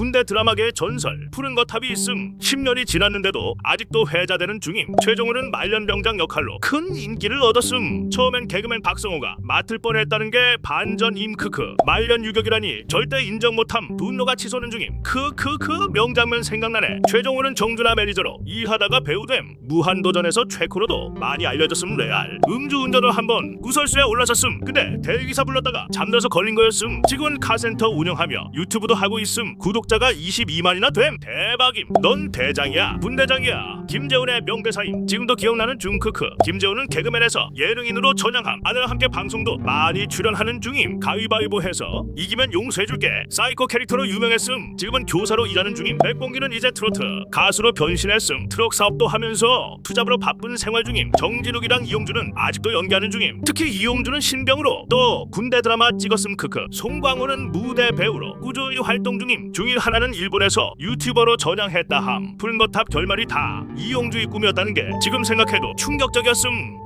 군대 드라마계의 전설 푸른 거탑이 있음. 10년이 지났는데도 아직도 회자되는 중임. 최종우는 말년병장 역할로 큰 인기를 얻었음. 처음엔 개그맨 박성호가 맡을 뻔했다는 게 반전 임크크. 말년 유격이라니 절대 인정 못함. 분노가 치솟는 중임. 크크크 명장면 생각나네. 최종우는 정준하 매니저로 일하다가 배우됨. 무한도전에서 최코로도 많이 알려졌음 레알. 음주운전을 한번 구설수에 올라섰음. 근데 대기사 불렀다가 잠들어서 걸린 거였음. 지금은 카센터 운영하며 유튜브도 하고 있음. 구독 자가 22만이나 됨. 대박임. 넌 대장이야. 분대장이야 김재훈의 명대사임 지금도 기억나는 중크크. 김재훈은 개그맨에서 예능인으로 전향함. 아내와 함께 방송도 많이 출연하는 중임. 가위바위보 해서 이기면 용서해줄게. 사이코 캐릭터로 유명했음. 지금은 교사로 일하는 중임. 백봉기는 이제 트로트. 가수로 변신했음. 트럭 사업도 하면서 투잡으로 바쁜 생활 중임. 정진욱이랑 이용주는 아직도 연기하는 중임. 특히 이용주는 신병으로 또 군대 드라마 찍었음 크크. 송광호는 무대 배우로 꾸준히 활동 중임. 중일 하나는 일본에서 유튜버로 전향했다 함. 푸른거탑 결말이 다 이용주의 꿈이었다는 게 지금 생각해도 충격적이었음